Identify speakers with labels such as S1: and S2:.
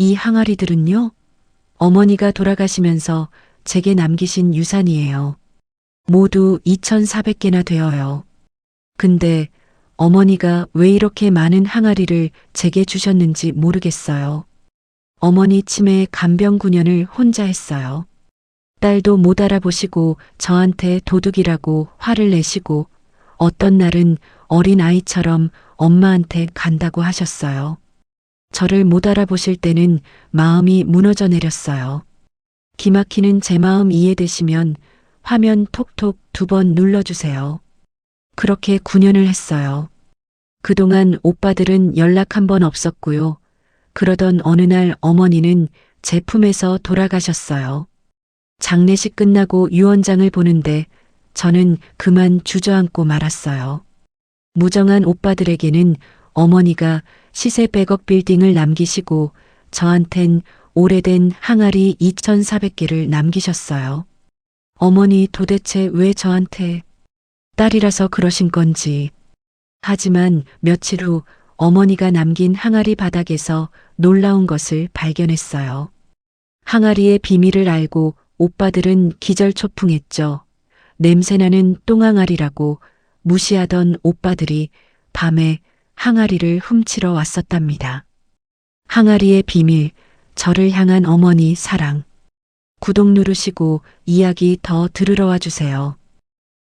S1: 이 항아리들은요? 어머니가 돌아가시면서 제게 남기신 유산이에요. 모두 2,400개나 되어요. 근데 어머니가 왜 이렇게 많은 항아리를 제게 주셨는지 모르겠어요. 어머니 치매 간병 9년을 혼자 했어요. 딸도 못 알아보시고 저한테 도둑이라고 화를 내시고 어떤 날은 어린 아이처럼 엄마한테 간다고 하셨어요. 저를 못 알아보실 때는 마음이 무너져 내렸어요. 기막히는 제 마음 이해되시면 화면 톡톡 두 번 눌러주세요. 그렇게 9년을 했어요. 그동안 오빠들은 연락 한 번 없었고요. 그러던 어느 날 어머니는 제 품에서 돌아가셨어요. 장례식 끝나고 유언장을 보는데 저는 그만 주저앉고 말았어요. 무정한 오빠들에게는 어머니가 시세 100억 빌딩을 남기시고 저한텐 오래된 항아리 2,400개를 남기셨어요. 어머니 도대체 왜 저한테 딸이라서 그러신 건지. 하지만 며칠 후 어머니가 남긴 항아리 바닥에서 놀라운 것을 발견했어요. 항아리의 비밀을 알고 오빠들은 기절초풍했죠. 냄새나는 똥항아리라고 무시하던 오빠들이 밤에 항아리를 훔치러 왔었답니다. 항아리의 비밀, 저를 향한 어머니 사랑. 구독 누르시고 이야기 더 들으러 와 주세요.